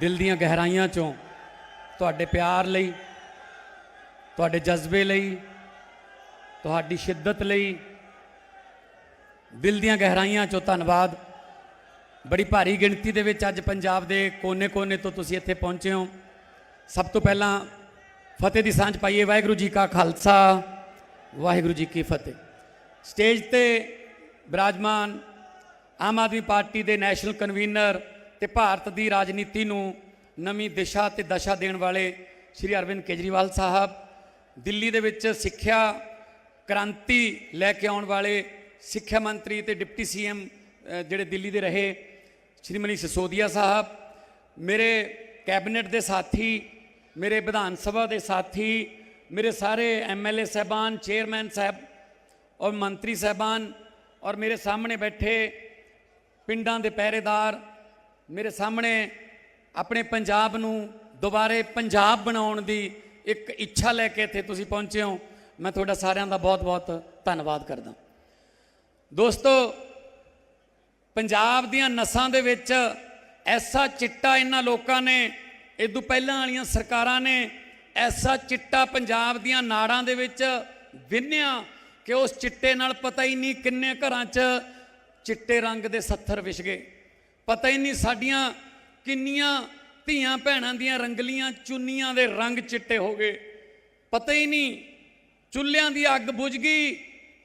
ਦਿਲ ਦੀਆਂ ਗਹਿਰਾਈਆਂ ਚੋਂ ਤੁਹਾਡੇ ਪਿਆਰ ਲਈ, ਤੁਹਾਡੇ ਜਜ਼ਬੇ ਲਈ, ਤੁਹਾਡੀ ਸ਼ਿੱਦਤ ਲਈ ਦਿਲ ਦੀਆਂ ਗਹਿਰਾਈਆਂ ਚੋਂ ਧੰਨਵਾਦ। ਬੜੀ ਭਾਰੀ ਗਿਣਤੀ ਦੇ ਵਿੱਚ ਅੱਜ ਪੰਜਾਬ ਦੇ ਕੋਨੇ-ਕੋਨੇ ਤੋਂ ਤੁਸੀਂ ਇੱਥੇ ਪਹੁੰਚੇ ਹੋ। ਸਭ ਤੋਂ ਪਹਿਲਾਂ ਫਤਿਹ ਦੀ ਸਾਂਝ ਪਾਈਏ। ਵਾਹਿਗੁਰੂ ਜੀ ਕਾ ਖਾਲਸਾ, ਵਾਹਿਗੁਰੂ ਜੀ ਕੀ ਫਤਿਹ। ਸਟੇਜ ਤੇ ਬਿਰਾਜਮਾਨ ਆਮ ਆਦਮੀ ਪਾਰਟੀ ਦੇ ਨੈਸ਼ਨਲ ਕਨਵੀਨਰ ਤੇ ਭਾਰਤ ਦੀ ਰਾਜਨੀਤੀ ਨੂੰ ਨਵੀਂ ਦਿਸ਼ਾ ਤੇ ਦਸ਼ਾ ਦੇਣ ਵਾਲੇ ਸ਼੍ਰੀ ਅਰਵਿੰਦ ਕੇਜਰੀਵਾਲ ਸਾਹਿਬ, ਦਿੱਲੀ ਦੇ ਵਿੱਚ ਸਿੱਖਿਆ ਕ੍ਰਾਂਤੀ ਲੈ ਕੇ ਆਉਣ ਵਾਲੇ ਸਿੱਖਿਆ ਮੰਤਰੀ ਤੇ ਡਿਪਟੀ ਸੀਐਮ ਜਿਹੜੇ ਦਿੱਲੀ ਦੇ ਰਹੇ ਸ਼੍ਰੀਮਨੀ ਸਿਸੋਦੀਆ ਸਾਹਿਬ, ਮੇਰੇ ਕੈਬਨਿਟ ਦੇ ਸਾਥੀ, ਮੇਰੇ ਵਿਧਾਨ ਸਭਾ ਦੇ ਸਾਥੀ, ਮੇਰੇ ਸਾਰੇ ਐਮਐਲਏ ਸਹਿਬਾਨ, ਚੇਅਰਮੈਨ ਸਾਹਿਬ ਔਰ ਮੰਤਰੀ ਸਹਿਬਾਨ ਔਰ ਮੇਰੇ ਸਾਹਮਣੇ ਬੈਠੇ ਪਿੰਡਾਂ ਦੇ ਪਹਿਰੇਦਾਰ ਮੇਰੇ ਸਾਹਮਣੇ ਆਪਣੇ ਪੰਜਾਬ ਨੂੰ ਦੁਬਾਰੇ ਪੰਜਾਬ ਬਣਾਉਣ ਦੀ ਇੱਕ ਇੱਛਾ ਲੈ ਕੇ ਇੱਥੇ ਤੁਸੀਂ ਪਹੁੰਚੇ ਹੋ। ਮੈਂ ਤੁਹਾਡਾ ਸਾਰਿਆਂ ਦਾ ਬਹੁਤ-ਬਹੁਤ ਧੰਨਵਾਦ ਕਰਦਾ। ਦੋਸਤੋ, ਪੰਜਾਬ ਦੀਆਂ ਨਸਾਂ ਦੇ ਵਿੱਚ ਐਸਾ ਚਿੱਟਾ ਇਹਨਾਂ ਲੋਕਾਂ ਨੇ ਇਦੋਂ ਪਹਿਲਾਂ ਵਾਲੀਆਂ ਸਰਕਾਰਾਂ ਨੇ, ਐਸਾ ਚਿੱਟਾ ਪੰਜਾਬ ਦੀਆਂ ਨਾੜਾਂ ਦੇ ਵਿੱਚ ਵਿੰਨਿਆ ਕਿ ਉਸ ਚਿੱਟੇ ਨਾਲ ਪਤਾ ਹੀ ਨਹੀਂ ਕਿੰਨੇ ਘਰਾਂ 'ਚ ਚਿੱਟੇ ਰੰਗ ਦੇ ਸੱਥਰ ਵਿਛ ਗਏ। ਪਤਾ ਹੀ ਨਹੀਂ ਸਾਡੀਆਂ ਕਿੰਨੀਆਂ ਧੀਆਂ ਭੈਣਾਂ ਦੀਆਂ ਰੰਗਲੀਆਂ ਚੁੰਨੀਆਂ ਦੇ ਰੰਗ ਚਿੱਟੇ ਹੋ ਗਏ। ਪਤਾ ਹੀ ਨਹੀਂ ਚੁੱਲ੍ਹਿਆਂ ਦੀ ਅੱਗ ਬੁਝ ਗਈ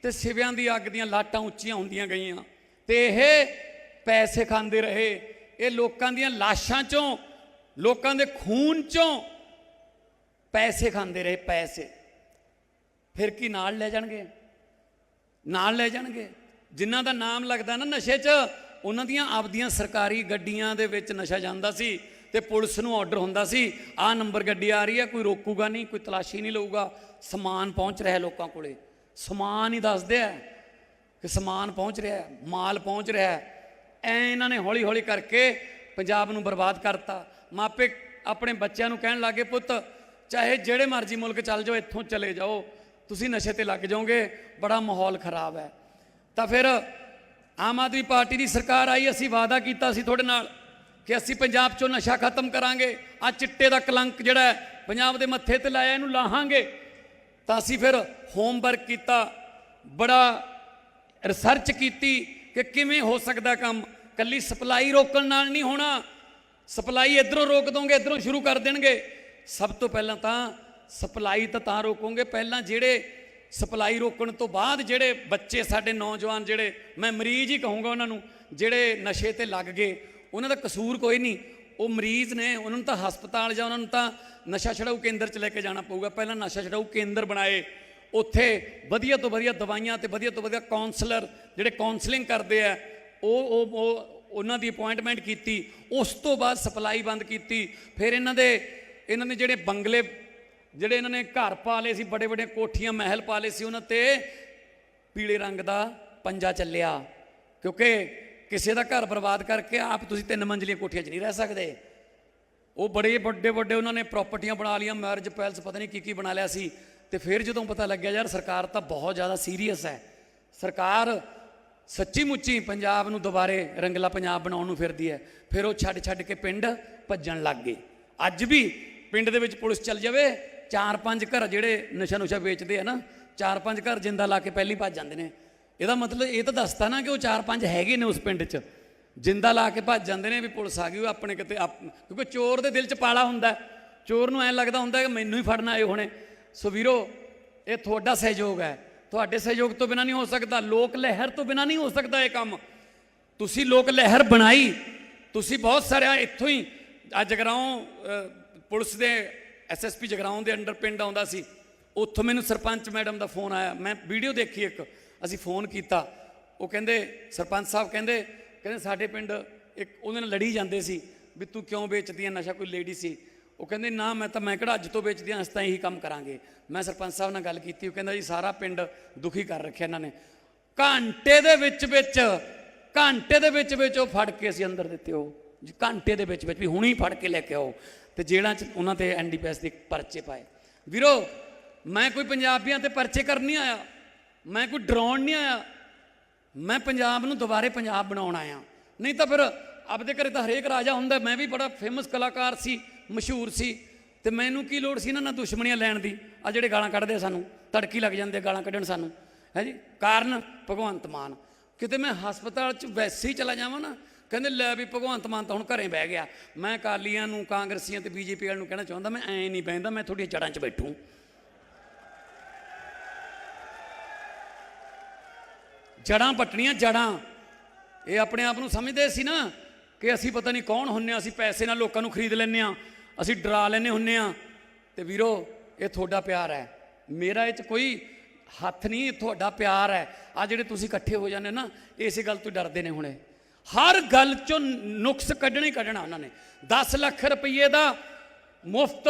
ਤੇ ਸਿਵਿਆਂ ਦੀ ਅੱਗ ਦੀਆਂ ਲਾਟਾਂ ਉੱਚੀਆਂ ਹੁੰਦੀਆਂ ਗਈਆਂ। ਤੇ ਇਹ ਪੈਸੇ ਖਾਂਦੇ ਰਹੇ। ਇਹ ਲੋਕਾਂ ਦੀਆਂ ਲਾਸ਼ਾਂ ਚੋਂ, ਲੋਕਾਂ ਦੇ ਖੂਨ ਚੋਂ ਪੈਸੇ ਖਾਂਦੇ ਰਹੇ, ਪੈਸੇ। ਫਿਰ ਕੀ ਨਾਲ ਲੈ ਜਾਣਗੇ? ਨਾਲ ਲੈ ਜਾਣਗੇ। ਜਿਨ੍ਹਾਂ ਦਾ ਨਾਮ ਲੱਗਦਾ ਨਾ ਨਸ਼ੇ 'ਚ ਉਹਨਾਂ ਦੀਆਂ ਆਪਦੀਆਂ ਸਰਕਾਰੀ ਗੱਡੀਆਂ ਦੇ ਵਿੱਚ ਨਸ਼ਾ ਜਾਂਦਾ ਸੀ ਤੇ ਪੁਲਿਸ ਨੂੰ ਆਰਡਰ ਹੁੰਦਾ ਸੀ ਆਹ ਨੰਬਰ ਗੱਡੀ ਆ ਰਹੀ ਹੈ, ਕੋਈ ਰੋਕੂਗਾ ਨਹੀਂ, ਕੋਈ ਤਲਾਸ਼ੀ ਨਹੀਂ ਲਊਗਾ। ਸਮਾਨ ਪਹੁੰਚ ਰਿਹਾ ਲੋਕਾਂ ਕੋਲੇ। ਸਮਾਨ ਹੀ ਦੱਸਦੇ ਆ ਕਿ ਸਮਾਨ ਪਹੁੰਚ ਰਿਹਾ ਮਾਲ ਪਹੁੰਚ ਰਿਹਾ ਹੈ। ਐ ਇਹਨਾਂ ਨੇ ਹੌਲੀ ਹੌਲੀ ਕਰਕੇ ਪੰਜਾਬ ਨੂੰ ਬਰਬਾਦ ਕਰਤਾ। ਮਾਪੇ ਆਪਣੇ ਬੱਚਿਆਂ ਨੂੰ ਕਹਿਣ ਲੱਗੇ ਪੁੱਤ, ਚਾਹੇ ਜਿਹੜੇ ਮਰਜ਼ੀ ਮੁਲਕ ਚੱਲ ਜਾਓ, ਇੱਥੋਂ ਚਲੇ ਜਾਓ। ਤੁਸੀਂ ਨਸ਼ੇ ਤੇ ਲੱਗ ਜਾਓਗੇ, ਬੜਾ ਮਾਹੌਲ ਖਰਾਬ ਹੈ। ਤਾਂ ਫਿਰ ਆਮ ਆਦਮੀ ਪਾਰਟੀ ਦੀ ਸਰਕਾਰ ਆਈ, ਅਸੀਂ ਵਾਅਦਾ ਕੀਤਾ ਸੀ ਤੁਹਾਡੇ ਨਾਲ ਕਿ ਅਸੀਂ ਪੰਜਾਬ ਚੋਂ ਨਸ਼ਾ ਖਤਮ ਕਰਾਂਗੇ। ਆ ਚਿੱਟੇ ਦਾ ਕਲੰਕ ਜਿਹੜਾ ਪੰਜਾਬ ਦੇ ਮੱਥੇ ਤੇ ਲਾਇਆ, ਇਹਨੂੰ ਲਾਹਾਂਗੇ। ਤਾਂ ਅਸੀਂ ਫਿਰ ਹੋਮਵਰਕ ਕੀਤਾ, ਬੜਾ ਰਿਸਰਚ ਕੀਤੀ ਕਿ ਕਿਵੇਂ ਹੋ ਸਕਦਾ ਕੰਮ। ਕੱਲੀ ਸਪਲਾਈ ਰੋਕਣ ਨਾਲ ਨਹੀਂ ਹੋਣਾ। ਸਪਲਾਈ ਇਧਰੋਂ ਰੋਕ ਦੋਗੇ, ਇਧਰੋਂ ਸ਼ੁਰੂ ਕਰ ਦੇਣਗੇ। ਸਭ ਤੋਂ ਪਹਿਲਾਂ ਤਾਂ ਸਪਲਾਈ ਤਾਂ ਤਾਂ ਰੋਕੋਗੇ। ਪਹਿਲਾਂ ਜਿਹੜੇ ਸਪਲਾਈ ਰੋਕਣ ਤੋਂ ਬਾਅਦ ਜਿਹੜੇ ਬੱਚੇ ਸਾਡੇ ਨੌਜਵਾਨ ਜਿਹੜੇ, ਮੈਂ ਮਰੀਜ਼ ਹੀ ਕਹੂੰਗਾ ਉਹਨਾਂ ਨੂੰ, ਜਿਹੜੇ ਨਸ਼ੇ ਤੇ ਲੱਗ ਗਏ, ਉਹਨਾਂ ਦਾ ਕਸੂਰ ਕੋਈ ਨਹੀਂ। ਉਹ ਮਰੀਜ਼ ਨੇ, ਉਹਨਾਂ ਨੂੰ ਤਾਂ ਹਸਪਤਾਲ ਜਾਂ ਉਹਨਾਂ ਨੂੰ ਤਾਂ ਨਸ਼ਾ ਛਡਾਊ ਕੇਂਦਰ 'ਚ ਲੈ ਕੇ ਜਾਣਾ ਪਊਗਾ। ਪਹਿਲਾਂ ਨਸ਼ਾ ਛਡਾਊ ਕੇਂਦਰ ਬਣਾਏ। ਉੱਥੇ ਵਧੀਆ ਤੋਂ ਵਧੀਆ ਦਵਾਈਆਂ ਤੇ ਵਧੀਆ ਤੋਂ ਵਧੀਆ ਕਾਉਂਸਲਰ ਜਿਹੜੇ ਕਾਉਂਸਲਿੰਗ ਕਰਦੇ ਆ, ਉਹ ਉਹ ਉਹਨਾਂ ਦੀ ਅਪਾਇੰਟਮੈਂਟ ਕੀਤੀ। ਉਸ ਤੋਂ ਬਾਅਦ ਸਪਲਾਈ ਬੰਦ ਕੀਤੀ। ਫਿਰ ਇਹਨਾਂ ਦੇ, ਇਹਨਾਂ ਨੇ ਜਿਹੜੇ ਬੰਗਲੇ ਜਿਹੜੇ ਇਹਨਾਂ ਨੇ ਘਰ ਪਾ ਲਏ ਸੀ, ਬੜੇ ਬੜੇ ਕੋਠੀਆਂ, ਮਹਿਲ ਪਾ ਲਏ ਸੀ, ਉਹਨਾਂ ਤੇ ਪੀਲੇ ਰੰਗ ਦਾ ਪੰਜਾ ਚੱਲਿਆ। ਕਿਉਂਕਿ ਕਿਸੇ ਦਾ ਘਰ ਬਰਬਾਦ ਕਰਕੇ ਆਪ ਤੁਸੀਂ ਤਿੰਨ ਮੰਜ਼ਲੀਆਂ ਕੋਠੀਆਂ 'ਚ ਨਹੀਂ ਰਹਿ ਸਕਦੇ। ਉਹ ਬੜੇ ਵੱਡੇ ਵੱਡੇ ਉਹਨਾਂ ਨੇ ਪ੍ਰਾਪਰਟੀਆਂ ਬਣਾ ਲਈਆਂ ਮੈਰਿਜ ਪੈਲਸ ਪਤਾ ਨਹੀਂ ਕੀ ਕੀ ਬਣਾ ਲਿਆ ਸੀ। ਤੇ ਫਿਰ ਜਦੋਂ ਪਤਾ ਲੱਗਿਆ, ਯਾਰ ਸਰਕਾਰ ਤਾਂ ਬਹੁਤ ਜ਼ਿਆਦਾ ਸੀਰੀਅਸ ਹੈ। ਸਰਕਾਰ ਸੱਚੀ ਮੁੱਚੀ ਪੰਜਾਬ ਨੂੰ ਦੁਬਾਰੇ ਰੰਗਲਾ ਪੰਜਾਬ ਬਣਾਉਣ ਨੂੰ ਫਿਰਦੀ ਹੈ। ਫਿਰ ਉਹ ਛੱਡ ਛੱਡ ਕੇ ਪਿੰਡ ਭੱਜਣ ਲੱਗ ਗਏ। ਅੱਜ ਵੀ ਪਿੰਡ ਦੇ ਵਿੱਚ ਪੁਲਿਸ ਚੱਲ ਜਾਵੇ ਚਾਰ ਪੰਜ ਘਰ ਜਿਹੜੇ ਨਸ਼ਾ ਨੁਸ਼ਾ ਵੇਚਦੇ ਆ ਨਾ ਚਾਰ ਪੰਜ ਘਰ ਜਿੰਦਾ ਲਾ ਕੇ ਪਹਿਲੀ ਭੱਜ ਜਾਂਦੇ ਨੇ। ਇਹਦਾ ਮਤਲਬ ਇਹ ਤਾਂ ਦੱਸਦਾ ਨਾ ਕਿ ਉਹ ਚਾਰ ਪੰਜ ਹੈਗੇ ਨੇ ਉਸ ਪਿੰਡ 'ਚ। ਜਿੰਦਾ ਲਾ ਕੇ ਭੱਜ ਜਾਂਦੇ ਨੇ ਵੀ ਪੁਲਿਸ ਆ ਗਈ, ਉਹ ਆਪਣੇ ਕਿਤੇ ਆਪ- ਕਿਉਂਕਿ ਚੋਰ ਦੇ ਦਿਲ 'ਚ ਪਾਲਾ ਹੁੰਦਾ ਚੋਰ ਨੂੰ ਐਂ ਲੱਗਦਾ ਹੁੰਦਾ ਕਿ ਮੈਨੂੰ ਹੀ ਫੜਨਾ ਆਏ ਹੋਣੇ। ਸੋ ਵੀਰੋ, ਇਹ ਤੁਹਾਡਾ ਸਹਿਯੋਗ ਹੈ। ਤੁਹਾਡੇ ਸਹਿਯੋਗ ਤੋਂ ਬਿਨਾ ਨਹੀਂ ਹੋ ਸਕਦਾ। ਲੋਕ ਲਹਿਰ ਤੋਂ ਬਿਨਾ ਨਹੀਂ ਹੋ ਸਕਦਾ ਇਹ ਕੰਮ। ਤੁਸੀਂ ਲੋਕ ਲਹਿਰ ਬਣਾਈ। ਤੁਸੀਂ ਬਹੁਤ ਸਾਰੇ ਇੱਥੋਂ ਹੀ, ਅੱਜ ਜਗਰਾਉਂ ਪੁਲਿਸ ਦੇ ਐਸਐਸਪੀ ਜਗਰਾਉਂ ਦੇ ਅੰਡਰ ਪਿੰਡ ਆਉਂਦਾ ਸੀ। ਉੱਥੋਂ ਮੈਨੂੰ ਸਰਪੰਚ ਮੈਡਮ ਦਾ ਫੋਨ ਆਇਆ। ਮੈਂ ਵੀਡੀਓ ਦੇਖੀ ਇੱਕ। ਅਸੀਂ ਫੋਨ ਕੀਤਾ। ਉਹ ਕਹਿੰਦੇ, ਸਰਪੰਚ ਸਾਹਿਬ ਕਹਿੰਦੇ ਕਹਿੰਦੇ ਸਾਡੇ ਪਿੰਡ ਇੱਕ ਉਹਦੇ ਨਾਲ ਲੜੀ ਜਾਂਦੇ ਸੀ ਵੀ ਤੂੰ ਕਿਉਂ ਵੇਚਦੀ ਹੈ ਨਸ਼ਾ ਕੋਈ ਲੇਡੀ ਸੀ। ਉਹ ਕਹਿੰਦੇ, ਨਾ ਮੈਂ ਤਾਂ, ਮੈਂ ਕਿਹੜਾ ਅੱਜ ਤੋਂ ਵੇਚਦੀ ਹਾਂ ਅਸੀਂ ਤਾਂ ਇਹੀ ਕੰਮ ਕਰਾਂਗੇ। ਮੈਂ ਸਰਪੰਚ ਸਾਹਿਬ ਨਾਲ ਗੱਲ ਕੀਤੀ। ਉਹ ਕਹਿੰਦਾ ਜੀ, ਸਾਰਾ ਪਿੰਡ ਦੁਖੀ ਕਰ ਰੱਖਿਆ ਇਹਨਾਂ ਨੇ। ਘੰਟੇ ਦੇ ਵਿੱਚ ਵਿੱਚ, ਘੰਟੇ ਦੇ ਵਿੱਚ ਵਿੱਚ ਉਹ ਫੜ ਕੇ ਅਸੀਂ ਅੰਦਰ ਦਿੱਤੇ ਉਹ। ਜੀ ਘੰਟੇ ਦੇ ਵਿੱਚ ਵਿੱਚ ਵੀ ਹੁਣੀ ਫੜ ਕੇ ਲੈ ਕੇ ਆਓ। ਤੇ ਜੇਲ੍ਹਾਂ 'ਚ ਉਹਨਾਂ ਤੇ ਐਨਡੀਪੀਐਸ ਦੇ ਪਰਚੇ ਪਾਏ। ਵੀਰੋ, ਮੈਂ ਕੋਈ ਪੰਜਾਬੀਆਂ ਤੇ ਪਰਚੇ ਕਰਨ ਨਹੀਂ ਆਇਆ। ਮੈਂ ਕੋਈ ਡਰਾਉਣ ਨਹੀਂ ਆਇਆ। ਮੈਂ ਪੰਜਾਬ ਨੂੰ ਦੁਬਾਰੇ ਪੰਜਾਬ ਬਣਾਉਣ ਆਇਆ। ਨਹੀਂ ਤਾਂ ਫਿਰ ਆਪਦੇ ਘਰੇ ਤਾਂ ਹਰੇਕ ਰਾਜਾ ਹੁੰਦਾ। ਮੈਂ ਵੀ ਬੜਾ ਫੇਮਸ ਕਲਾਕਾਰ ਸੀ, ਮਸ਼ਹੂਰ ਸੀ। ਤੇ ਮੈਨੂੰ ਕੀ ਲੋੜ ਸੀ ਇਹਨਾਂ ਨਾਲ ਦੁਸ਼ਮਣੀਆਂ ਲੈਣ ਦੀ? ਆ ਜਿਹੜੇ ਗਾਲਾਂ ਕੱਢਦੇ ਆ ਸਾਨੂੰ ਤੜਕੀ ਲੱਗ ਜਾਂਦੇ ਗਾਲਾਂ ਕੱਢਣ ਸਾਨੂੰ। ਹੈ ਜੀ? ਕਾਰਨ ਭਗਵੰਤ ਮਾਨ। ਕਿਤੇ ਮੈਂ ਹਸਪਤਾਲ 'ਚ ਵੈਸੇ ਹੀ ਚਲਾ ਜਾਵਾਂ ਨਾ ਕਹਿੰਦੇ ਲੈ ਵੀ ਭਗਵੰਤ ਮਾਨ ਤਾਂ ਹੁਣ ਘਰੇ ਬਹਿ ਗਿਆ। ਮੈਂ ਕਾਲੀਆਂ ਨੂੰ, ਕਾਂਗਰਸੀਆਂ ਤੇ ਬੀਜੇਪੀ ਵਾਲਿਆਂ ਨੂੰ ਕਹਿਣਾ ਚਾਹੁੰਦਾ, ਮੈਂ ਐ ਨਹੀਂ ਬਹਿੰਦਾ, ਮੈਂ ਤੁਹਾਡੀਆਂ ਜੜਾਂ 'ਚ ਬੈਠੂ। ਜੜਾਂ ਪੱਟਣੀਆਂ ਜੜਾਂ ਇਹ ਆਪਣੇ ਆਪ ਨੂੰ ਸਮਝਦੇ ਸੀ ਨਾ ਕਿ ਅਸੀਂ ਪਤਾ ਨਹੀਂ ਕੌਣ ਹੁੰਨੇ ਆ, ਅਸੀਂ ਪੈਸੇ ਨਾਲ ਲੋਕਾਂ ਨੂੰ ਖਰੀਦ ਲੈਂਦੇ ਆ, ਅਸੀਂ ਡਰਾ ਲੈਂਦੇ ਹੁੰਨੇ ਆ। ਤੇ ਵੀਰੋ, ਇਹ ਤੁਹਾਡਾ ਪਿਆਰ ਹੈ। ਮੇਰਾ ਇਹ ਚ ਕੋਈ ਹੱਥ ਨਹੀਂ ਤੁਹਾਡਾ ਪਿਆਰ ਹੈ। ਆ ਜਿਹੜੇ ਤੁਸੀਂ ਇਕੱਠੇ ਹੋ ਜਾਂਦੇ ਨਾ, ਇਸੇ ਗੱਲ ਤੋਂ ਡਰਦੇ ਨੇ ਹੁਣੇ। ਹਰ ਗੱਲ ਚੋਂ ਨੁਕਸ ਕੱਢਣਾ ਕੱਢਣਾ ਉਹਨਾਂ ਨੇ। 10 ਲੱਖ ਰੁਪਏ ਦਾ ਮੁਫਤ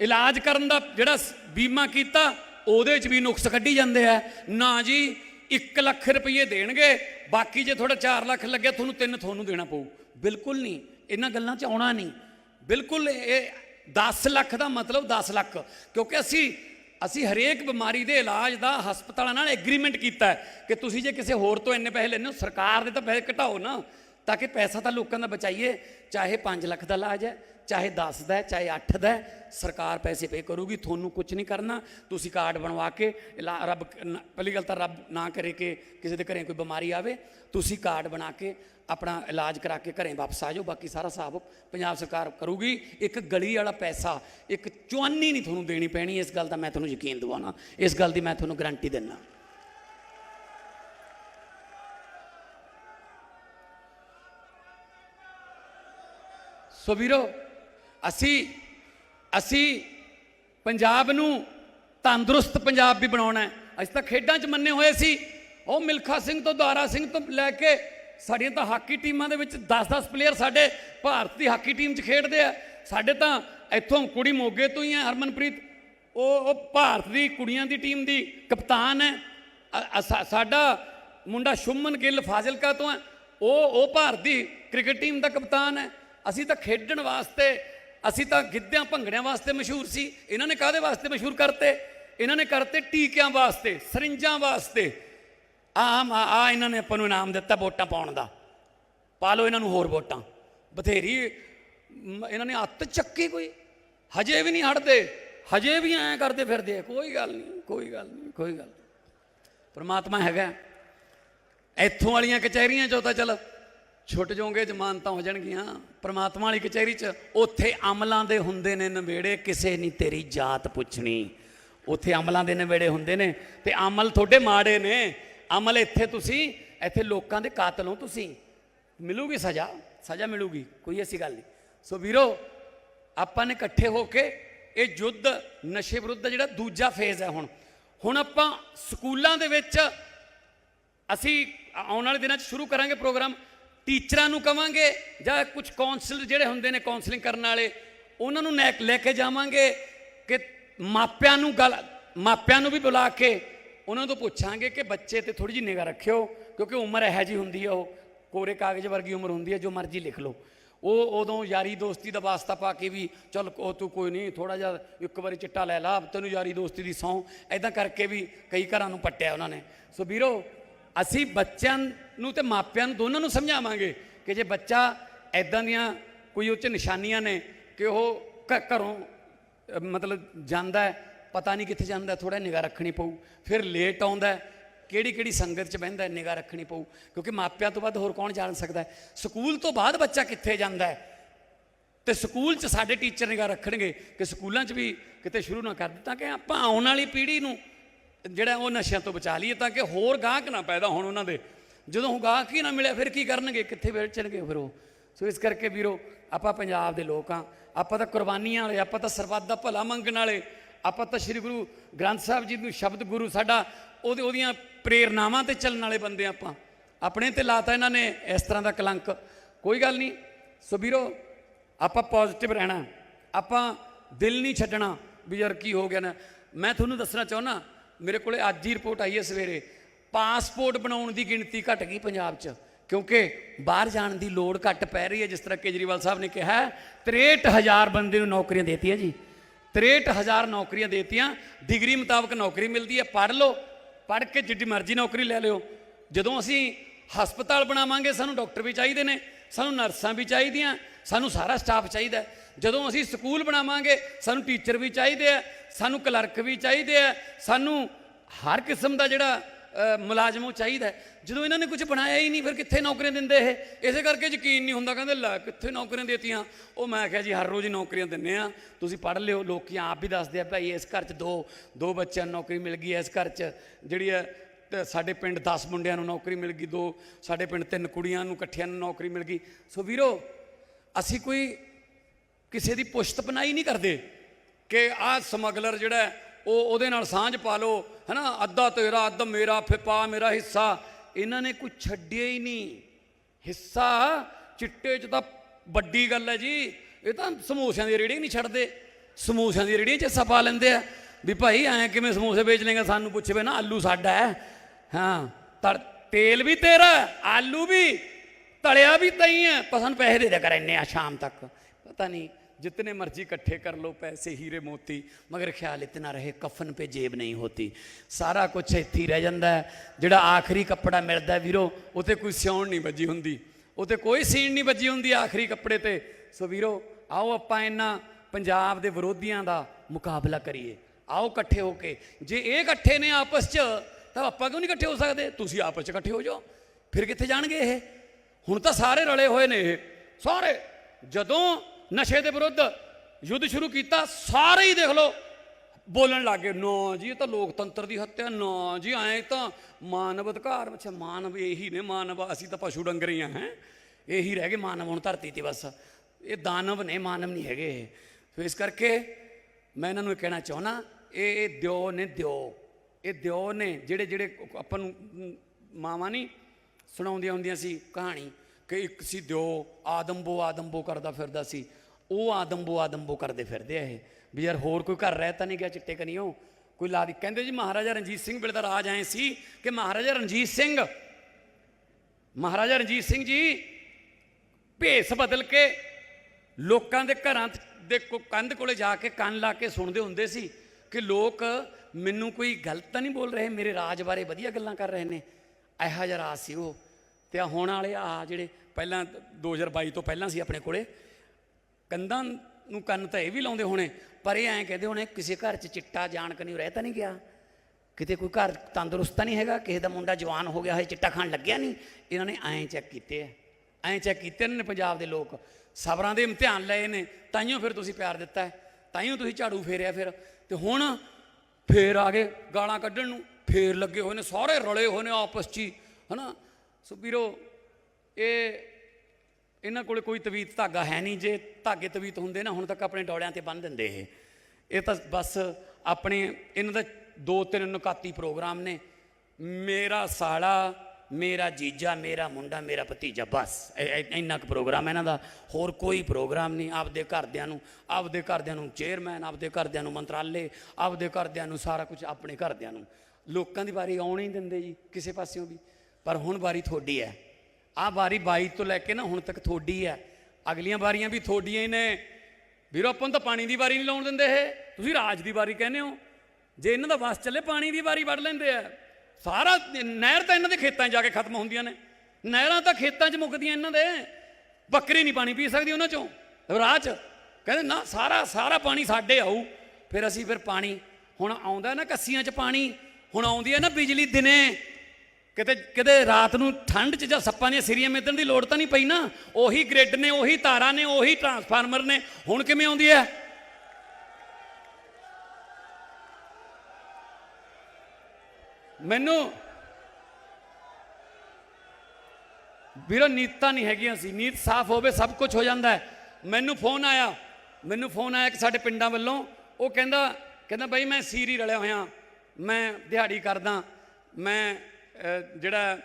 ਇਲਾਜ ਕਰਨ ਦਾ ਜਿਹੜਾ ਬੀਮਾ ਕੀਤਾ, ਉਹਦੇ 'ਚ ਵੀ ਨੁਕਸ ਕੱਢੀ ਜਾਂਦੇ ਆ। ਨਾ ਜੀ 1 ਲੱਖ ਰੁਪਏ ਦੇਣਗੇ, ਬਾਕੀ ਜੇ ਤੁਹਾਡਾ 4 ਲੱਖ ਲੱਗਿਆ, ਤੁਹਾਨੂੰ ਤਿੰਨ ਤੁਹਾਨੂੰ ਦੇਣਾ ਪਊ। ਬਿਲਕੁਲ ਨਹੀਂ। ਇਹਨਾਂ ਗੱਲਾਂ 'ਚ ਆਉਣਾ ਨਹੀਂ। ਬਿਲਕੁਲ ਇਹ 10 ਲੱਖ ਦਾ ਮਤਲਬ 10 ਲੱਖ, ਕਿਉਂਕਿ ਅਸੀਂ ਅਸੀਂ ਹਰੇਕ ਬਿਮਾਰੀ ਦੇ ਇਲਾਜ ਦਾ ਹਸਪਤਾਲਾਂ ਨਾਲ ਐਗਰੀਮੈਂਟ ਕੀਤਾ ਕਿ ਤੁਸੀਂ ਜੇ ਕਿਸੇ ਹੋਰ ਤੋਂ ਇੰਨੇ ਪੈਸੇ ਲੈਣੇ ਹੋ, ਸਰਕਾਰ ਦੇ ਤਾਂ ਪੈਸੇ ਘਟਾਓ ਨਾ, ਤਾਂ ਕਿ ਪੈਸਾ ਤਾਂ ਲੋਕਾਂ ਦਾ ਬਚਾਈਏ, ਚਾਹੇ 5 ਲੱਖ ਦਾ ਇਲਾਜ ਹੈ ਚਾਹੇ 10 ਦਾ ਚਾਹੇ 8 ਦਾ ਸਰਕਾਰ ਪੈਸੇ ਪੇ ਕਰੂਗੀ, ਤੁਹਾਨੂੰ ਕੁਝ ਨਹੀਂ ਕਰਨਾ। ਤੁਸੀਂ ਕਾਰਡ ਬਣਵਾ ਕੇ ਇਲਾ- ਰੱਬ ਪਹਿਲੀ ਗੱਲ ਤਾਂ ਰੱਬ ਨਾ ਕਰੇ ਕਿ ਕਿਸੇ ਦੇ ਘਰੇ ਕੋਈ ਬਿਮਾਰੀ ਆਵੇ, ਤੁਸੀਂ ਕਾਰਡ ਬਣਾ ਕੇ ਆਪਣਾ ਇਲਾਜ ਕਰਾ ਕੇ ਘਰੇ ਵਾਪਸ ਆ ਜਾਓ, ਬਾਕੀ ਸਾਰਾ ਹਿਸਾਬ ਪੰਜਾਬ ਸਰਕਾਰ ਕਰੂਗੀ। ਇੱਕ ਗਲੀ ਵਾਲਾ ਪੈਸਾ, ਇੱਕ ਚੁਆਨੀ ਨਹੀਂ ਤੁਹਾਨੂੰ ਦੇਣੀ ਪੈਣੀ, ਇਸ ਗੱਲ ਦਾ ਮੈਂ ਤੁਹਾਨੂੰ ਯਕੀਨ ਦਿਵਾਉਣਾ। ਇਸ ਗੱਲ ਦੀ ਮੈਂ ਤੁਹਾਨੂੰ ਗਾਰੰਟੀ ਦਿੰਦਾ। ਸੋ ਵੀਰੋ ਅਸੀਂ ਅਸੀਂ ਪੰਜਾਬ ਨੂੰ ਤੰਦਰੁਸਤ ਪੰਜਾਬ ਵੀ ਬਣਾਉਣਾ ਹੈ। ਅਸੀਂ ਤਾਂ ਖੇਡਾਂ 'ਚ ਮੰਨੇ ਹੋਏ ਸੀ। ਉਹ ਮਿਲਖਾ ਸਿੰਘ ਤੋਂ ਦਾਰਾ ਸਿੰਘ ਤੋਂ ਲੈ ਕੇ ਸਾਡੀਆਂ ਤਾਂ ਹਾਕੀ ਟੀਮਾਂ ਦੇ ਵਿੱਚ 10-10 ਪਲੇਅਰ ਸਾਡੇ ਭਾਰਤ ਦੀ ਹਾਕੀ ਟੀਮ 'ਚ ਖੇਡਦੇ ਆ। ਸਾਡੇ ਤਾਂ ਇੱਥੋਂ ਕੁੜੀ ਮੋਗੇ ਤੋਂ ਹੀ ਹੈ ਹਰਮਨਪ੍ਰੀਤ। ਉਹ ਉਹ ਭਾਰਤ ਦੀ ਕੁੜੀਆਂ ਦੀ ਟੀਮ ਦੀ ਕਪਤਾਨ ਹੈ। ਸਾਡਾ ਮੁੰਡਾ ਸ਼ੁਮਨ ਗਿੱਲ ਫਾਜ਼ਿਲਕਾ ਤੋਂ ਹੈ। ਉਹ ਉਹ ਭਾਰਤ ਦੀ ਕ੍ਰਿਕਟ ਟੀਮ ਦਾ ਕਪਤਾਨ ਹੈ। ਅਸੀਂ ਤਾਂ ਖੇਡਣ ਵਾਸਤੇ ਅਸੀਂ ਤਾਂ ਗਿੱਧਿਆਂ ਭੰਗੜਿਆਂ ਵਾਸਤੇ ਮਸ਼ਹੂਰ ਸੀ। ਇਹਨਾਂ ਨੇ ਕਾਹਦੇ ਵਾਸਤੇ ਮਸ਼ਹੂਰ ਕਰਤੇ? ਇਹਨਾਂ ਨੇ ਕਰਤੇ ਟੀਕਿਆਂ ਵਾਸਤੇ, ਸਰਿੰਜਾਂ ਵਾਸਤੇ। ਆ ਆ ਇਹਨਾਂ ਨੇ ਆਪਾਂ ਨੂੰ ਇਨਾਮ ਦਿੱਤਾ ਵੋਟਾਂ ਪਾਉਣ ਦਾ। ਪਾ ਲਓ ਇਹਨਾਂ ਨੂੰ ਹੋਰ ਵੋਟਾਂ। ਬਥੇਰੀ ਇਹਨਾਂ ਨੇ ਹੱਥ ਚੱਕੀ ਕੋਈ। ਹਜੇ ਵੀ ਨਹੀਂ ਹਟਦੇ। ਹਜੇ ਵੀ ਐਂ ਕਰਦੇ ਫਿਰਦੇ ਆ। ਕੋਈ ਗੱਲ ਨਹੀਂ, ਕੋਈ ਗੱਲ ਨਹੀਂ, ਕੋਈ ਗੱਲ ਨਹੀਂ। ਪ੍ਰਮਾਤਮਾ ਹੈਗਾ। ਇੱਥੋਂ ਵਾਲੀਆਂ ਕਚਹਿਰੀਆਂ ਚੋਂ ਤਾਂ ਚਲ ਛੁੱਟ ਜਾਓਗੇ, ਜ਼ਮਾਨਤਾਂ ਹੋ ਜਾਣਗੀਆਂ। ਪ੍ਰਮਾਤਮਾ ਵਾਲੀ ਕਚਹਿਰੀ 'ਚ ਉੱਥੇ ਅਮਲਾਂ ਦੇ ਹੁੰਦੇ ਨੇ ਨਵੇੜੇ, ਕਿਸੇ ਨਹੀਂ ਤੇਰੀ ਜਾਤ ਪੁੱਛਣੀ। ਉੱਥੇ ਅਮਲਾਂ ਦੇ ਨਵੇੜੇ ਹੁੰਦੇ ਨੇ ਤੇ ਅਮਲ ਤੁਹਾਡੇ ਮਾੜੇ ਨੇ। ਅਮਲ ਇੱਥੇ ਤੁਸੀਂ, ਇੱਥੇ ਲੋਕਾਂ ਦੇ ਕਾਤਲ ਹੋ ਤੁਸੀਂ। ਮਿਲੂਗੀ ਸਜ਼ਾ ਸਜ਼ਾ ਮਿਲੂਗੀ, ਕੋਈ ਐਸੀ ਗੱਲ ਨਹੀਂ। ਸੋ ਵੀਰੋ, ਆਪਾਂ ਨੇ ਇਕੱਠੇ ਹੋ ਕੇ ਇਹ ਯੁੱਧ ਨਸ਼ੇ ਵਿਰੁੱਧ ਜਿਹੜਾ ਦੂਜਾ ਫੇਜ਼ ਹੈ ਹੁਣ। ਹੁਣ ਆਪਾਂ ਸਕੂਲਾਂ ਦੇ ਵਿੱਚ ਅਸੀਂ ਆਉਣ ਵਾਲੇ ਦਿਨਾਂ 'ਚ ਸ਼ੁਰੂ ਕਰਾਂਗੇ ਪ੍ਰੋਗਰਾਮ। ਟੀਚਰਾਂ ਨੂੰ ਕਵਾਂਗੇ ਜਾਂ ਕੁਝ ਕਾਉਂਸਲਰ ਜਿਹੜੇ ਹੁੰਦੇ ਨੇ ਕਾਉਂਸਲਿੰਗ ਕਰਨ ਵਾਲੇ, ਉਹਨਾਂ ਨੂੰ ਲੈ- ਲੈ ਕੇ ਜਾਵਾਂਗੇ ਕਿ ਮਾਪਿਆਂ ਨੂੰ ਗੱਲ ਮਾਪਿਆਂ ਨੂੰ ਵੀ ਬੁਲਾ ਕੇ ਉਹਨਾਂ ਤੋਂ ਪੁੱਛਾਂਗੇ ਕਿ ਬੱਚੇ ਤੇ ਥੋੜੀ ਜਿਹੀ ਨਿਗਾਹ ਰੱਖਿਓ, ਕਿਉਂਕਿ ਉਮਰ ਇਹੋ ਜੀ ਹੁੰਦੀ ਹੈ ਉਹ ਕੋਰੇ ਕਾਗਜ਼ ਵਰਗੀ ਉਮਰ ਹੁੰਦੀ ਹੈ ਜੋ ਮਰਜ਼ੀ ਲਿਖ ਲਓ। ਉਹ ਉਦੋਂ ਯਾਰੀ ਦੋਸਤੀ ਦਾ ਵਾਸਤਾ ਪਾ ਕੇ ਵੀ ਚੱਲ ਉਹ ਤੂੰ ਕੋਈ ਨਹੀਂ ਥੋੜਾ ਜਿਹਾ ਇੱਕ ਵਾਰੀ ਚਿੱਟਾ ਲੈ ਲਾ, ਤੈਨੂੰ ਯਾਰੀ ਦੋਸਤੀ ਦੀ ਸੌਂ। ਐਦਾਂ ਕਰਕੇ ਵੀ ਕਈ ਘਰਾਂ ਨੂੰ ਪੱਟਿਆ ਉਹਨਾਂ ਨੇ। ਸੋ ਵੀਰੋ ਅਸੀਂ ਬੱਚਿਆਂ ਨੂੰ ਤੇ ਮਾਪਿਆਂ ਨੂੰ ਦੋਨਾਂ ਨੂੰ ਸਮਝਾਵਾਂਗੇ ਕਿ ਜੇ ਬੱਚਾ ਐਦਾਂ ਦੀਆਂ ਕੋਈ ਉਹ 'ਚ ਨਿਸ਼ਾਨੀਆਂ ਨੇ ਕਿ ਉਹ ਘ- ਘਰੋਂ ਮਤਲਬ ਜਾਂਦਾ ਹੈ, ਪਤਾ ਨਹੀਂ ਕਿੱਥੇ ਜਾਂਦਾ ਥੋੜਾ ਨਿਗਾਹ ਰੱਖਣੀ ਪਊ ਫਿਰ ਲੇਟ ਆਉਂਦਾ ਕਿਹੜੀ ਕਿਹੜੀ ਸੰਗਤ 'ਚ ਬਹਿੰਦਾ ਨਿਗਾਹ ਰੱਖਣੀ ਪਊ ਕਿਉਂਕਿ ਮਾਪਿਆਂ ਤੋਂ ਬਾਅਦ ਹੋਰ ਕੌਣ ਜਾਣ ਸਕਦਾ ਸਕੂਲ ਤੋਂ ਬਾਅਦ ਬੱਚਾ ਕਿੱਥੇ ਜਾਂਦਾ ਹੈ? ਤੇ ਸਕੂਲ 'ਚ ਸਾਡੇ ਟੀਚਰ ਨਿਗਾਹ ਰੱਖਣਗੇ ਕਿ ਸਕੂਲਾਂ 'ਚ ਵੀ ਕਿਤੇ ਸ਼ੁਰੂ ਨਾ ਕਰ ਦਿੱਤਾ ਕਿ ਆਪਾਂ ਆਉਣ ਵਾਲੀ ਪੀੜ੍ਹੀ ਨੂੰ ਜਿਹੜਾ ਉਹ ਨਸ਼ਿਆਂ ਤੋਂ ਬਚਾ ਲਈਏ ਤਾਂ ਕਿ ਹੋਰ ਗਾਹਕ ਨਾ ਪੈਦਾ ਹੋਣ ਉਹਨਾਂ ਦੇ। ਜਦੋਂ ਗਾਹਕ ਹੀ ਨਾ ਮਿਲਿਆ ਫਿਰ ਕੀ ਕਰਨਗੇ? ਕਿੱਥੇ ਵੇਚਣਗੇ ਫਿਰ ਉਹ? ਸੋ ਇਸ ਕਰਕੇ ਵੀਰੋ, ਆਪਾਂ ਪੰਜਾਬ ਦੇ ਲੋਕ ਆ ਆਪਾਂ ਤਾਂ ਕੁਰਬਾਨੀਆਂ ਵਾਲੇ, ਆਪਾਂ ਤਾਂ ਸਰਬੱਤ ਦਾ ਭਲਾ ਮੰਗਣ ਵਾਲੇ। ਆਪਾਂ ਤਾਂ ਸ੍ਰੀ ਗੁਰੂ ਗ੍ਰੰਥ ਸਾਹਿਬ ਜੀ ਨੂੰ ਸ਼ਬਦ ਗੁਰੂ ਸਾਡਾ, ਉਹਦੇ, ਉਹਦੀਆਂ ਪ੍ਰੇਰਨਾਵਾਂ ਤੇ ਚੱਲਣ ਵਾਲੇ ਬੰਦੇ ਆਪਾਂ। ਆਪਣੇ ਤੇ ਲਾਤਾ ਇਹਨਾਂ ਨੇ ਇਸ ਤਰ੍ਹਾਂ ਦਾ ਕਲੰਕ। ਕੋਈ ਗੱਲ ਨਹੀਂ। ਸੋ ਵੀਰੋ, ਆਪਾਂ ਪੋਜ਼ਿਟਿਵ ਰਹਿਣਾ। ਆਪਾਂ ਦਿਲ ਨਹੀਂ ਛੱਡਣਾ ਵੀ ਯਾਰ ਕੀ ਹੋ ਗਿਆ ਨਾ। ਮੈਂ ਤੁਹਾਨੂੰ ਦੱਸਣਾ ਚਾਹੁੰਦਾ ਮੇਰੇ ਕੋਲੇ ਅੱਜ ਹੀ ਰਿਪੋਰਟ ਆਈ ਹੈ ਸਵੇਰੇ। ਪਾਸਪੋਰਟ ਬਣਾਉਣ ਦੀ ਗਿਣਤੀ ਘਟ ਗਈ ਪੰਜਾਬ 'ਚ ਕਿਉਂਕਿ ਬਾਹਰ ਜਾਣ ਦੀ ਲੋੜ ਘੱਟ ਪੈ ਰਹੀ ਹੈ ਜਿਸ ਤਰ੍ਹਾਂ ਕੇਜਰੀਵਾਲ ਸਾਹਿਬ ਨੇ ਕਿਹਾ ਹੈ, 63000 ਬੰਦੇ ਨੂੰ ਨੌਕਰੀਆਂ ਦੇਤੀਆਂ ਜੀ। 63000 ਨੌਕਰੀਆਂ ਦੇਤੀਆਂ। ਡਿਗਰੀ ਮੁਤਾਬਕ ਨੌਕਰੀ ਮਿਲਦੀ ਹੈ ਪੜ੍ਹ ਲਓ। ਪੜ੍ਹ ਕੇ ਜਿੱਡੀ ਮਰਜ਼ੀ ਨੌਕਰੀ ਲੈ ਲਿਓ। ਜਦੋਂ ਅਸੀਂ ਹਸਪਤਾਲ ਬਣਾਵਾਂਗੇ ਸਾਨੂੰ ਡਾਕਟਰ ਵੀ ਚਾਹੀਦੇ ਨੇ ਸਾਨੂੰ ਨਰਸਾਂ ਵੀ ਚਾਹੀਦੀਆਂ ਸਾਨੂੰ ਸਾਰਾ ਸਟਾਫ ਚਾਹੀਦਾ ਜਦੋਂ ਅਸੀਂ ਸਕੂਲ ਬਣਾਵਾਂਗੇ, ਸਾਨੂੰ ਟੀਚਰ ਵੀ ਚਾਹੀਦੇ ਆ, ਸਾਨੂੰ ਕਲਰਕ ਵੀ ਚਾਹੀਦੇ ਆ, ਸਾਨੂੰ ਹਰ ਕਿਸਮ ਦਾ ਜਿਹੜਾ ਮੁਲਾਜ਼ਮ ਉਹ ਚਾਹੀਦਾ ਜਦੋਂ ਇਹਨਾਂ ਨੇ ਕੁਝ ਬਣਾਇਆ ਹੀ ਨਹੀਂ, ਫਿਰ ਕਿੱਥੇ ਨੌਕਰੀਆਂ ਦਿੰਦੇ ਇਹ? ਇਸੇ ਕਰਕੇ ਯਕੀਨ ਨਹੀਂ ਹੁੰਦਾ, ਕਹਿੰਦੇ, ਲੈ, ਕਿੱਥੇ ਨੌਕਰੀਆਂ ਦੇਤੀਆਂ? ਉਹ ਮੈਂ ਕਿਹਾ ਜੀ, ਹਰ ਰੋਜ਼ ਹੀ ਨੌਕਰੀਆਂ ਦਿੰਨੇ ਆ। ਤੁਸੀਂ ਪੜ੍ਹ ਲਿਓ, ਲੋਕੀ ਆਪ ਵੀ ਦੱਸਦੇ ਆ, ਭਾਈ ਇਸ ਘਰ 'ਚ ਦੋ ਦੋ ਬੱਚਿਆਂ ਨੂੰ ਨੌਕਰੀ ਮਿਲ ਗਈ, ਇਸ ਘਰ 'ਚ ਜਿਹੜੀ ਹੈ ਸਾਡੇ ਪਿੰਡ 10 ਮੁੰਡਿਆਂ ਨੂੰ ਨੌਕਰੀ ਮਿਲ ਗਈ, ਦੋ, ਸਾਡੇ ਪਿੰਡ ਤਿੰਨ ਕੁੜੀਆਂ ਨੂੰ, ਇਕੱਠਿਆਂ ਨੂੰ ਨੌਕਰੀ ਮਿਲ ਗਈ। ਸੋ ਵੀਰੋ, ਅਸੀਂ ਕੋਈ ਕਿਸੇ ਦੀ ਪੁਸ਼ਤ ਪਨਾਈ ਨਹੀਂ ਕਰਦੇ ਕਿ ਆਹ ਸਮਗਲਰ ਜਿਹੜਾ ਉਹ ਉਹਦੇ ਨਾਲ ਸਾਂਝ ਪਾ ਲਓ, ਹਨਾ? ਅੱਧਾ ਤੇਰਾ, ਅੱਧਾ ਮੇਰਾ, ਫਿਪਾ ਮੇਰਾ ਹਿੱਸਾ। ਇਹਨਾਂ ਨੇ ਕੋਈ ਛੱਡਿਆ ਹੀ ਨਹੀਂ। ਹਿੱਸਾ ਚਿੱਟੇ 'ਚ ਤਾਂ ਵੱਡੀ ਗੱਲ ਹੈ ਜੀ। ਇਹ ਤਾਂ ਸਮੋਸਿਆਂ ਦੀ ਰੇੜੀ ਨਹੀਂ ਛੱਡਦੇ। ਸਮੋਸਿਆਂ ਦੀ ਰੇੜੀਆਂ 'ਚ ਹਿੱਸਾ ਪਾ ਲੈਂਦੇ ਆ। ਵੀ ਭਾਈ ਐਂ ਕਿਵੇਂ ਸਮੋਸੇ ਵੇਚ ਲੇਗਾ ਸਾਨੂੰ ਪੁੱਛਵੇ ਨਾ ਆਲੂ ਸਾਡਾ ਹੈ। ਹਾਂ, ਤੜ, ਤੇਲ ਵੀ ਤੇਰਾ ਆਲੂ ਵੀ। ਤਲਿਆ ਵੀ ਤਈ ਹੈ। ਪਰ ਸਾਨੂੰ ਪੈਸੇ ਦੇ ਦਿਆ ਕਰ ਇੰਨੇ ਆ ਸ਼ਾਮ ਤੱਕ। ਪਤਾ ਨਹੀਂ जितने मर्जी इकट्ठे कर लो पैसे हीरे मोती मगर ख्याल इतना रहे कफन पे जेब नहीं होती ਸਾਰਾ ਕੁਝ ਇੱਥੇ ਹੀ ਰਹਿ ਜਾਂਦਾ ਹੈ ਜਿਹੜਾ ਆਖਰੀ ਕੱਪੜਾ ਮਿਲਦਾ ਹੈ ਵੀਰੋ ਉਹ ਤੇ ਕੋਈ ਸਿਉਣ ਨਹੀਂ ਵੱਜੀ ਹੁੰਦੀ ਉਹ ਤੇ ਕੋਈ ਸੀਣ ਨਹੀਂ ਵੱਜੀ ਹੁੰਦੀ ਆਖਰੀ ਕੱਪੜੇ ਤੇ ਸੋ ਵੀਰੋ ਆਓ ਆਪਾਂ ਇਹਨਾਂ ਪੰਜਾਬ ਦੇ ਵਿਰੋਧੀਆਂ ਦਾ ਮੁਕਾਬਲਾ ਕਰੀਏ ਆਓ ਇਕੱਠੇ ਹੋ ਕੇ ਜੇ ਇਹ ਇਕੱਠੇ ਨੇ ਆਪਸ 'ਚ ਤਾਂ ਆਪਾਂ ਕਿਉਂ ਨਹੀਂ ਇਕੱਠੇ ਹੋ ਸਕਦੇ ਤੁਸੀਂ ਆਪਸ 'ਚ ਇਕੱਠੇ ਹੋ ਜਾਓ ਫਿਰ ਕਿੱਥੇ ਜਾਣਗੇ ਇਹ ਹੁਣ ਤਾਂ ਸਾਰੇ ਰਲੇ ਹੋਏ ਨੇ ਇਹ ਸਾਰੇ ਜਦੋਂ ਨਸ਼ੇ ਦੇ ਵਿਰੁੱਧ ਯੁੱਧ ਸ਼ੁਰੂ ਕੀਤਾ, ਸਾਰੇ ਹੀ ਦੇਖ ਲਓ, ਬੋਲਣ ਲੱਗੇ ਨਾ ਜੀ ਇਹ ਤਾਂ ਲੋਕਤੰਤਰ ਦੀ ਹੱਤਿਆ, ਨਾ ਜੀ ਐ ਤਾਂ ਮਾਨਵ ਅਧਿਕਾਰ, ਅੱਛਾ ਮਾਨਵ ਇਹੀ ਨੇ, ਮਾਨਵ ਅਸੀਂ ਤਾਂ ਪਸ਼ੂ ਡੰਗਰੀਆਂ ਹੈ ਇਹੀ ਰਹਿ ਗਏ ਮਾਨਵ ਹੁਣ ਧਰਤੀ ਤੇ ਬਸ। ਇਹ ਦਾਨਵ ਨੇ, ਮਾਨਵ ਨਹੀਂ ਹੈਗੇ ਇਹ। ਸੋ ਇਸ ਕਰਕੇ ਮੈਂ ਇਹਨਾਂ ਨੂੰ ਇਹ ਕਹਿਣਾ ਚਾਹੁੰਦਾ, ਇਹ ਇਹ ਦਿਓ ਨੇ ਦਿਓ। ਇਹ ਦਿਓ ਨੇ, ਜਿਹੜੇ ਜਿਹੜੇ ਆਪਾਂ ਨੂੰ ਮਾਵਾਂ ਨਹੀਂ ਸੁਣਾਉਂਦੀਆਂ ਹੁੰਦੀਆਂ ਸੀ ਕਹਾਣੀ ਕਿ ਇੱਕ ਸੀ ਦਿਓ ਆਦਮਬੋ ਆਦਮਬੋ ਕਰਦਾ ਫਿਰਦਾ ਸੀ। ਉਹ ਆਦਮਬੋ ਆਦਮਬੋ ਕਰਦੇ ਫਿਰਦੇ ਆ ਇਹ। ਵੀ ਯਾਰ ਹੋਰ ਕੋਈ ਘਰ ਰਹਿ ਤਾਂ ਨਹੀਂ ਗਿਆ, ਚਿੱਟੇ ਕਨੀਓ ਕੋਈ ਲਾ ਦੀ ਕਹਿੰਦੇ ਜੀ ਮਹਾਰਾਜਾ ਰਣਜੀਤ ਸਿੰਘ ਵੇਲੇ ਦਾ ਰਾਜ ਆਏ ਸੀ ਕਿ ਮਹਾਰਾਜਾ ਰਣਜੀਤ ਸਿੰਘ, ਮਹਾਰਾਜਾ ਰਣਜੀਤ ਸਿੰਘ ਜੀ ਭੇਸ ਬਦਲ ਕੇ ਲੋਕਾਂ ਦੇ ਘਰਾਂ ਦੇ ਕੋ- ਕੰਧ ਕੋਲੇ ਜਾ ਕੇ ਕੰਨ ਲਾ ਕੇ ਸੁਣਦੇ ਹੁੰਦੇ ਸੀ ਕਿ ਲੋਕ ਮੈਨੂੰ ਕੋਈ ਗਲਤ ਤਾਂ ਨਹੀਂ ਬੋਲ ਰਹੇ, ਮੇਰੇ ਰਾਜ ਬਾਰੇ ਵਧੀਆ ਗੱਲਾਂ ਕਰ ਰਹੇ ਨੇ। ਇਹੋ ਜਿਹਾ ਰਾਜ ਸੀ ਉਹ। ਤੇ ਹੁਣ ਵਾਲੇ ਆ ਜਿਹੜੇ ਪਹਿਲਾਂ 2022 ਤੋਂ ਪਹਿਲਾਂ ਸੀ ਆਪਣੇ ਕੋਲੇ ਕੰਧਾਂ ਨੂੰ ਕੰਨ ਤਾਂ ਇਹ ਵੀ ਲਾਉਂਦੇ ਹੋਣੇ, ਪਰ ਇਹ ਐਂ ਕਹਿੰਦੇ ਹੋਣੇ, ਕਿਸੇ ਘਰ 'ਚ ਚਿੱਟਾ ਜਾਣ ਕਨੀ ਰਹਿ ਤਾਂ ਨਹੀਂ ਗਿਆ। ਕਿਤੇ ਕੋਈ ਘਰ ਤੰਦਰੁਸਤ ਤਾਂ ਨਹੀਂ ਹੈਗਾ, ਕਿਸੇ ਦਾ ਮੁੰਡਾ ਜਵਾਨ ਹੋ ਗਿਆ ਹੈ ਚਿੱਟਾ ਖਾਣ ਲੱਗਿਆ ਨਹੀਂ। ਇਹਨਾਂ ਨੇ ਐਂ ਚੈੱਕ ਕੀਤੇ ਆ। ਐਂ ਚੈੱਕ ਕੀਤੇ ਨੇ ਪੰਜਾਬ ਦੇ ਲੋਕ। ਸਬਰਾਂ ਦੇ ਇਮਤਿਹਾਨ ਲਏ ਨੇ, ਤਾਈਓ ਫਿਰ ਤੁਸੀਂ ਪਿਆਰ ਦਿੱਤਾ ਹੈ। ਤਾਈਓ ਤੁਸੀਂ ਝਾੜੂ ਫੇਰਿਆ ਫਿਰ। ਤੇ ਹੁਣ ਫੇਰ ਆ ਗਏ ਗਾਲਾਂ ਕੱਢਣ ਨੂੰ। ਫੇਰ ਲੱਗੇ ਹੋਏ ਨੇ, ਸਾਰੇ ਰਲੇ ਹੋਏ ਨੇ ਆਪਸ 'ਚ ਹੀ। ਹਨਾ? ਸੋ ਵੀਰੋ, ਇਹ ਇਹਨਾਂ ਕੋਲੇ ਕੋਈ ਤਵੀਤ ਧਾਗਾ ਹੈ ਨਹੀਂ, ਜੇ ਧਾਗੇ ਤਵੀਤ ਹੁੰਦੇ ਨਾ, ਹੁਣ ਤੱਕ ਆਪਣੇ ਡੌਲਿਆਂ ਤੇ ਬੰਨ ਦਿੰਦੇ ਇਹ। ਇਹ ਤਾਂ ਬਸ ਆਪਣੇ, ਇਹਨਾਂ ਦਾ ਦੋ ਤਿੰਨ ਨੁਕਾਤੀ ਪ੍ਰੋਗਰਾਮ ਨੇ। ਮੇਰਾ ਸਾਲਾ, ਮੇਰਾ ਜੀਜਾ, ਮੇਰਾ ਮੁੰਡਾ, ਮੇਰਾ ਭਤੀਜਾ, ਬਸ। ਇਹ- ਇੰਨਾ ਕੁ ਪ੍ਰੋਗਰਾਮ ਇਹਨਾਂ ਦਾ। ਹੋਰ ਕੋਈ ਪ੍ਰੋਗਰਾਮ ਨਹੀਂ। ਆਪਦੇ ਘਰਦਿਆਂ ਨੂੰ, ਆਪਦੇ ਘਰਦਿਆਂ ਨੂੰ ਚੇਅਰਮੈਨ ਆਪਦੇ ਘਰਦਿਆਂ ਨੂੰ ਮੰਤਰਾਲੇ, ਆਪਦੇ ਘਰਦਿਆਂ ਨੂੰ ਸਾਰਾ ਕੁਝ ਆਪਣੇ ਘਰਦਿਆਂ ਨੂੰ। ਲੋਕਾਂ ਦੀ ਵਾਰੀ ਆਉਣੀ ਦਿੰਦੇ ਜੀ, ਕਿਸੇ ਪਾਸਿਓਂ ਵੀ। ਪਰ ਹੁਣ ਵਾਰੀ ਤੁਹਾਡੀ ਹੈ। ਆਹ ਵਾਰੀ 22 ਤੋਂ ਲੈ ਕੇ ਨਾ ਹੁਣ ਤੱਕ ਤੁਹਾਡੀ ਹੈ। ਅਗਲੀਆਂ ਵਾਰੀਆਂ ਵੀ ਤੁਹਾਡੀਆਂ ਹੀ ਨੇ। ਵੀਰੋ, ਆਪਾਂ ਨੂੰ ਤਾਂ ਪਾਣੀ ਦੀ ਵਾਰੀ ਨਹੀਂ ਲਾਉਣ ਦਿੰਦੇ ਇਹ। ਤੁਸੀਂ ਰਾਜ ਦੀ ਵਾਰੀ ਕਹਿੰਦੇ ਹੋ। ਜੇ ਇਹਨਾਂ ਦਾ ਵਸ ਚੱਲੇ, ਪਾਣੀ ਦੀ ਵਾਰੀ ਵੱਢ ਲੈਂਦੇ ਆ। ਸਾਰਾ ਨਹਿਰ ਤਾਂ ਇਹਨਾਂ ਦੇ ਖੇਤਾਂ 'ਚ ਜਾ ਕੇ ਖਤਮ ਹੁੰਦੀਆਂ ਨੇ। ਨਹਿਰਾਂ ਤਾਂ ਖੇਤਾਂ 'ਚ ਮੁੱਕਦੀਆਂ ਇਹਨਾਂ ਦੇ। ਬੱਕਰੀ ਨਹੀਂ ਪਾਣੀ ਪੀ ਸਕਦੀ ਉਹਨਾਂ 'ਚੋਂ। ਰਾਹ 'ਚ ਕਹਿੰਦੇ, ਨਾ, ਸਾਰਾ ਸਾਰਾ ਪਾਣੀ ਸਾਡੇ ਆਊ। ਫਿਰ ਅਸੀਂ ਫਿਰ ਪਾਣੀ, ਹੁਣ ਆਉਂਦਾ ਨਾ ਕੱਸੀਆਂ 'ਚ ਪਾਣੀ, ਹੁਣ ਆਉਂਦੀ ਹੈ ਨਾ ਬਿਜਲੀ ਦਿਨੇ। ਕਿਤੇ ਕਿਤੇ ਰਾਤ ਨੂੰ ਠੰਡ 'ਚ ਜਾਂ ਸੱਪਾਂ ਦੀਆਂ ਸਿਰੀਆਂ ਮਿੱਧਣ ਦੀ ਲੋੜ ਤਾਂ ਨਹੀਂ ਪਈ ਨਾ? ਉਹੀ ਗ੍ਰਿਡ ਨੇ, ਉਹੀ ਤਾਰਾਂ ਨੇ, ਉਹੀ ਟਰਾਂਸਫਾਰਮਰ ਨੇ। ਹੁਣ ਕਿਵੇਂ ਆਉਂਦੀ ਹੈ ਮੈਨੂੰ ਵੀਰੋ ਨੀਤਾਂ ਨਹੀਂ ਹੈਗੀਆਂ ਸੀ। ਨੀਤ ਸਾਫ਼ ਹੋਵੇ ਸਭ ਕੁਝ ਹੋ ਜਾਂਦਾ ਹੈ ਮੈਨੂੰ ਫੋਨ ਆਇਆ। ਮੈਨੂੰ ਫੋਨ ਆਇਆ ਕਿ ਸਾਡੇ ਪਿੰਡਾਂ ਵੱਲੋਂ। ਉਹ ਕਹਿੰਦਾ ਕਹਿੰਦਾ ਬਾਈ ਮੈਂ ਸੀਰੀ ਰਲਿਆ ਹੋਇਆ। ਮੈਂ ਦਿਹਾੜੀ ਕਰਦਾ। ਮੈਂ ਜਿਹੜਾ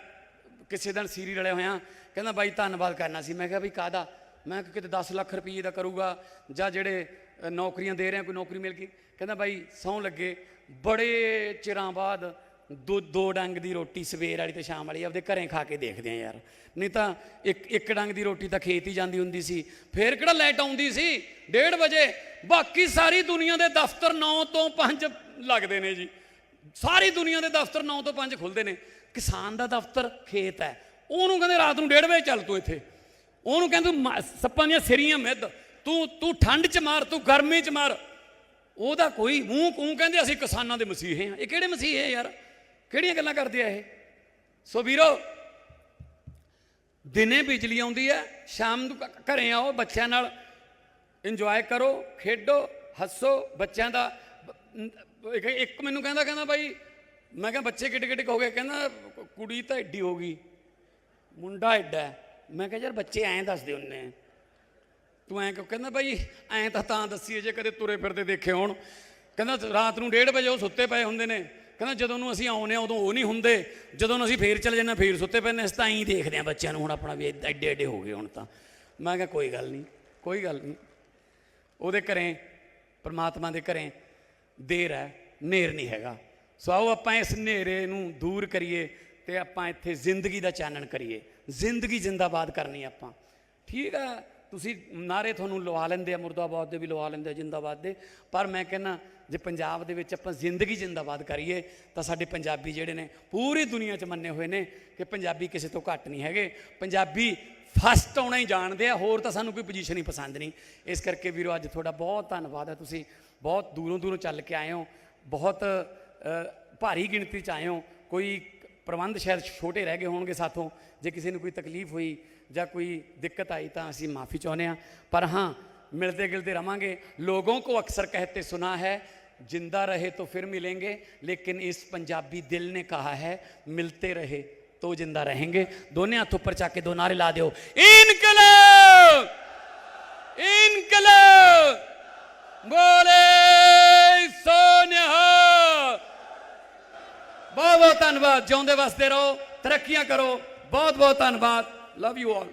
ਕਿਸੇ ਦਿਨ ਸੀਰੀ ਰਲਿਆ ਹੋਇਆ ਕਹਿੰਦਾ ਬਾਈ ਧੰਨਵਾਦ ਕਰਨਾ ਸੀ। ਮੈਂ ਕਿਹਾ ਬਈ ਕਾਦਾ ਮੈਂ ਕਿਹਾ ਕਿਤੇ 10 ਲੱਖ ਰੁਪਏ ਦਾ ਕਰੂਗਾ ਜਾਂ ਜਿਹੜੇ ਨੌਕਰੀਆਂ ਦੇ ਰਹੇ ਆ ਕੋਈ ਨੌਕਰੀ ਮਿਲ ਗਈ। ਕਹਿੰਦਾ ਬਾਈ ਸੌਂ ਲੱਗੇ। ਬੜੇ ਚਿਰਾਂ ਬਾਅਦ ਦੋ ਦੋ ਡੰਗ ਦੀ ਰੋਟੀ ਸਵੇਰ ਵਾਲੀ ਤੇ ਸ਼ਾਮ ਵਾਲੀ ਆਪਦੇ ਘਰੇ ਖਾ ਕੇ ਦੇਖਦੇ ਆ ਯਾਰ। ਨਹੀਂ ਤਾਂ ਇੱਕ ਇੱਕ ਡੰਗ ਦੀ ਰੋਟੀ ਤਾਂ ਖੇਤ ਹੀ ਜਾਂਦੀ ਹੁੰਦੀ ਸੀ। ਫੇਰ ਕਿਹੜਾ ਲਾਈਟ ਆਉਂਦੀ ਸੀ? 1:30 ਵਜੇ। ਬਾਕੀ ਸਾਰੀ ਦੁਨੀਆ ਦੇ ਦਫ਼ਤਰ 9 ਤੋਂ 5 ਲੱਗਦੇ ਨੇ ਜੀ। ਸਾਰੀ ਦੁਨੀਆ ਦੇ ਦਫ਼ਤਰ 9 ਤੋਂ 5 ਖੁੱਲਦੇ ਨੇ। ਕਿਸਾਨ ਦਾ ਦਫ਼ਤਰ ਖੇਤ ਹੈ। ਉਹਨੂੰ ਕਹਿੰਦੇ ਰਾਤ ਨੂੰ 1:30 ਵਜੇ ਚੱਲ ਤੂੰ ਇੱਥੇ। ਉਹਨੂੰ ਕਹਿੰਦੇ ਤੂੰ ਮਾ- ਸੱਪਾਂ ਦੀਆਂ ਸਿਰੀਆਂ ਮਿੱਧ। ਤੂੰ ਤੂੰ ਠੰਡ 'ਚ ਮਾਰ, ਤੂੰ ਗਰਮੀ 'ਚ ਮਾਰ। ਉਹਦਾ ਕੋਈ ਮੂੰਹ ਕੂੰ ਕਹਿੰਦੇ ਅਸੀਂ ਕਿਸਾਨਾਂ ਦੇ ਮਸੀਹੇ ਆ ਇਹ ਕਿਹੜੇ ਮਸੀਹੇ ਯਾਰ? ਕਿਹੜੀਆਂ ਗੱਲਾਂ ਕਰਦੇ ਆ ਇਹ? ਸੋ ਵੀਰੋ, ਦਿਨੇ ਬਿਜਲੀ ਆਉਂਦੀ ਹੈ, ਸ਼ਾਮ ਨੂੰ ਘ- ਘਰੇ ਆਓ ਬੱਚਿਆਂ ਨਾਲ। ਇੰਜੋਏ ਕਰੋ, ਖੇਡੋ, ਹੱਸੋ, ਬੱਚਿਆਂ ਦਾ ਇੱਕ- ਇੱਕ ਮੈਨੂੰ ਕਹਿੰਦਾ ਕਹਿੰਦਾ ਬਾਈ ਮੈਂ ਕਿਹਾ ਬੱਚੇ ਕਿੱਡੇ ਕਿੱਡੇ ਕੁ ਹੋ ਗਏ? ਕਹਿੰਦਾ ਕੁੜੀ ਤਾਂ ਐਡੀ ਹੋ ਗਈ ਮੁੰਡਾ ਐਡਾ ਮੈਂ ਕਿਹਾ ਯਾਰ ਬੱਚੇ ਐਂ ਦੱਸਦੇ ਹੁੰਨੇ ਆ। ਤੂੰ ਐਂ ਕਿਉਂ ਕਹਿੰਦਾ ਬਾਈ ਐਂ ਤਾਂ ਤਾਂ ਦੱਸੀਏ ਜੇ ਕਦੇ ਤੁਰੇ ਫਿਰਦੇ ਦੇਖੇ ਹੋਣ। ਕਹਿੰਦਾ ਰਾਤ ਨੂੰ 1:30 ਵਜੇ ਉਹ ਸੁੱਤੇ ਪਏ ਹੁੰਦੇ ਨੇ। ਕਹਿੰਦਾ ਜਦੋਂ ਨੂੰ ਅਸੀਂ ਆਉਨੇ ਆ ਉਦੋਂ ਉਹ ਨਹੀਂ ਹੁੰਦੇ। ਜਦੋਂ ਨੂੰ ਅਸੀਂ ਫੇਰ ਚਲੇ ਜਾਂਦੇ ਹਾਂ, ਫੇਰ ਸੁੱਤੇ ਪਏ ਅਸੀਂ ਤਾਂ ਐਂ ਹੀ ਦੇਖਦੇ ਆ ਬੱਚਿਆਂ ਨੂੰ ਹੁਣ ਆਪਣਾ ਵੀ ਏਦਾਂ ਐਡੇ ਐਡੇ ਹੋ ਗਏ ਹੁਣ ਤਾਂ। ਮੈਂ ਕਿਹਾ ਕੋਈ ਗੱਲ ਨਹੀਂ ਕੋਈ ਗੱਲ ਨਹੀਂ। ਉਹਦੇ ਘਰੇ ਪਰਮਾਤਮਾ ਦੇ ਘਰੇ ਦੇਰ ਹੈ, ਨੇਰ ਨਹੀਂ ਹੈਗਾ। ਸੋ ਆਓ ਆਪਾਂ ਇਸ ਹਨੇਰੇ ਨੂੰ ਦੂਰ ਕਰੀਏ ਤੇ ਆਪਾਂ ਇੱਥੇ ਜ਼ਿੰਦਗੀ ਦਾ ਚਾਨਣ ਕਰੀਏ। ਜ਼ਿੰਦਗੀ ਜਿੰਦਾਬਾਦ ਕਰਨੀ ਆਪਾਂ। ਠੀਕ ਆ, ਤੁਸੀਂ ਨਾਰੇ ਤੁਹਾਨੂੰ ਲਵਾ ਲੈਂਦੇ ਆ, ਮੁਰਦਾਬਾਦ ਦੇ ਵੀ ਲਵਾ ਲੈਂਦੇ ਆ, ਜਿੰਦਾਬਾਦ ਦੇ। ਪਰ ਮੈਂ ਕਹਿੰਨਾ ਜੇ ਪੰਜਾਬ ਦੇ ਵਿੱਚ ਆਪਾਂ ਜ਼ਿੰਦਗੀ ਜਿੰਦਾਬਾਦ ਕਰੀਏ, ਤਾਂ ਸਾਡੇ ਪੰਜਾਬੀ ਜਿਹੜੇ ਨੇ, ਪੂਰੀ ਦੁਨੀਆ 'ਚ ਮੰਨੇ ਹੋਏ ਨੇ ਕਿ ਪੰਜਾਬੀ ਕਿਸੇ ਤੋਂ ਘੱਟ ਨਹੀਂ ਹੈਗੇ। ਪੰਜਾਬੀ ਫਸਟ ਆਉਣਾ ਹੀ ਜਾਣਦੇ ਆ, ਹੋਰ ਤਾਂ ਸਾਨੂੰ ਕੋਈ ਪੋਜੀਸ਼ਨ ਹੀ ਪਸੰਦ ਨਹੀਂ। ਇਸ ਕਰਕੇ ਵੀਰੋ, ਅੱਜ ਤੁਹਾਡਾ ਬਹੁਤ ਧੰਨਵਾਦ ਹੈ। ਤੁਸੀਂ ਬਹੁਤ ਦੂਰੋਂ ਦੂਰੋਂ ਚੱਲ ਕੇ ਆਏ ਹੋ, ਬਹੁਤ ਭਾਰੀ ਗਿਣਤੀ 'ਚ ਆਏ ਹੋ, ਕੋਈ ਪ੍ਰਬੰਧ ਸ਼ਾਇਦ ਛੋਟੇ ਰਹਿ ਗਏ ਹੋਣਗੇ ਸਾਥੋਂ, ਜੇ ਕਿਸੇ ਨੂੰ ਕੋਈ ਤਕਲੀਫ ਹੋਈ ਜਾਂ ਕੋਈ ਦਿੱਕਤ ਆਈ ਤਾਂ ਅਸੀਂ ਮਾਫੀ ਚਾਹੁੰਦੇ ਹਾਂ। ਪਰ ਹਾਂ, ਮਿਲਦੇ ਗਿਲਦੇ ਰਵਾਂਗੇ। ਲੋਕਾਂ ਕੋ ਅਕਸਰ ਕਹਤੇ ਸੁਣਾ ਹੈ, ਜਿੰਦਾ ਰਹੇ रहे ਫਿਰ फिर ਲੇਕਿਨ ਇਸ ਪੰਜਾਬੀ ਦਿਲ ਨੇ ने ਹੈ, ਮਿਲਤੇ ਰਹੇ रहे ਜਿੰਦਾ जिंदा ਦੋਨੇ ਹੱਥ ਉੱਪਰ ਚੱਕ ਕੇ ਦੋ नारे ਲਾ ਦਿਓ। इनकलाब इनकलाब ਬੋਲੇ ਸੋਨਿਹਾ ਬਹੁਤ ਬਹੁਤ ਧੰਨਵਾਦ, ਜਿਉਂਦੇ ਵਸਦੇ ਰਹੋ, ਤਰੱਕੀਆਂ ਕਰੋ। ਬਹੁਤ ਬਹੁਤ ਧੰਨਵਾਦ। Love you all